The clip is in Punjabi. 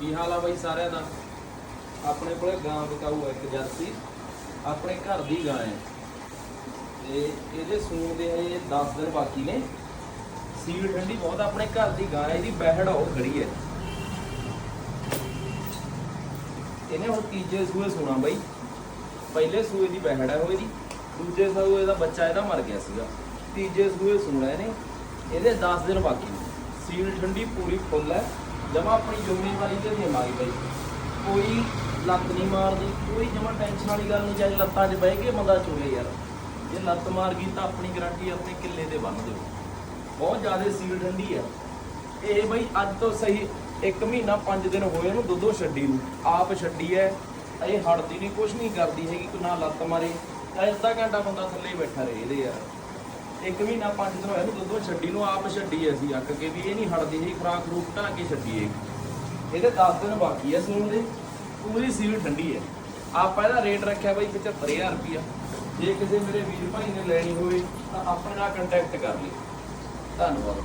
ਕੀ ਹਾਲ ਆ ਬਾਈ ਸਾਰਿਆਂ ਦਾ? ਆਪਣੇ ਕੋਲੇ ਗਾਂ ਵਿਕਾਊ ਹੈ ਇੱਕ ਜਰਸੀ। ਆਪਣੇ ਘਰ ਦੀ ਗਾਂ ਹੈ। ਤੇ ਇਹਦੇ ਸੂਣ ਦੇ ਹਜੇ 10 ਦਿਨ ਬਾਕੀ ਨੇ। ਸੀਲ ਠੰਡੀ ਬਹੁਤ ਆਪਣੇ ਘਰ ਦੀ ਗਾਂ ਹੈ, ਇਹਦੀ ਬਹਿੜ ਉਹ ਖੜੀ ਹੈ। ਇਹਨੇ ਹੁਣ ਤੀਜੇ ਸੂਏ ਸੂਣਾ ਬਾਈ। ਪਹਿਲੇ ਸੂਏ ਦੀ ਬਹਿੜ ਹੈ ਉਹ ਇਹਦੀ, ਦੂਜੇ ਸੂਏ ਦਾ ਬੱਚਾ ਇਹਦਾ ਮਰ ਗਿਆ ਸੀਗਾ। ਤੀਜੇ ਸੂਏ ਸੂਣਾ ਇਹਨੇ। ਇਹਦੇ 10 ਦਿਨ ਬਾਕੀ ਨੇ। ਸੀਲ ਠੰਡੀ ਪੂਰੀ ਫੁੱਲ ਹੈ। ਜਮਾ ਆਪਣੀ ਜ਼ਿੰਮੇਵਾਰੀ ਤੇ ਦੇਵਾਂਗੇ ਬਾਈ। ਕੋਈ ਲੱਤ ਨਹੀਂ ਮਾਰਦੀ, ਕੋਈ ਜਮਾ ਟੈਨਸ਼ਨ ਵਾਲੀ ਗੱਲ ਨਹੀਂ, ਚਾਹੇ ਲੱਤਾਂ 'ਚ ਬਹਿ ਕੇ ਬੰਦਾ ਚੋਲੇ ਯਾਰ। ਜੇ ਲੱਤ ਮਾਰ ਗਈ ਤਾਂ ਆਪਣੀ ਗਾਰੰਟੀ ਆਪਣੇ ਕਿੱਲੇ ਤੇ ਬੰਨ ਦਿਓ। ਬਹੁਤ ਜ਼ਿਆਦਾ ਸੀਲ ਠੰਡੀ ਆ। ਇਹ ਬਈ ਅੱਜ ਤੋਂ ਸਹੀ 1 ਮਹੀਨਾ 5 ਦਿਨ ਹੋਏ ਨੂੰ ਦੁੱਧੋ ਛੱਡੀ ਨੂੰ। ਆਪ ਛੱਡੀ ਐ। ਇਹ ਹਟਦੀ ਨਹੀਂ ਕੁਛ ਨਹੀਂ ਕਰਦੀ ਹੈਗੀ ਕੋਈ ਨਾ ਲੱਤ ਮਾਰੇ। ਚਾਹੇ ਅੱਧਾ ਘੰਟਾ ਬੰਦਾ ਥੱਲੇ ਹੀ ਬੈਠਾ ਰਹੇ ਇਹਦੇ ਯਾਰ। ਇੱਕ ਮਹੀਨਾ ਪੰਜ ਦਿਨ ਹੋਏ ਇਹਨੂੰ ਦੁੱਧੋ ਛੱਡੀ ਨੂੰ ਆਪ ਛੱਡੀ ਐ ਅਸੀਂ ਅੱਕ ਕੇ ਵੀ ਇਹ ਨਹੀਂ ਹਟਦੀ ਹੈਗੀ ਖਰਾਕ ਰੂਪ ਢਾ ਕੇ ਛੱਡੀ ਇਹਦੇ 10 ਦਿਨ ਬਾਕੀ ਐ ਸੂਣ ਦੇ, ਪੂਰੀ ਸੀਲ ਠੰਡੀ ਐ ਆਪਾਂ ਇਹਦਾ ਰੇਟ ਰੱਖਿਆ ਬਈ 75000 ਰੁਪਿਆ ਜੇ ਕਿਸੇ ਮੇਰੇ ਵੀਰ ਭਾਈ ਨੇ ਲੈਣੀ ਹੋਵੇ, ਤਾਂ ਆਪਣੇ ਨਾਲ ਕੰਟੈਕਟ ਕਰ ਲਈ ਧੰਨਵਾਦ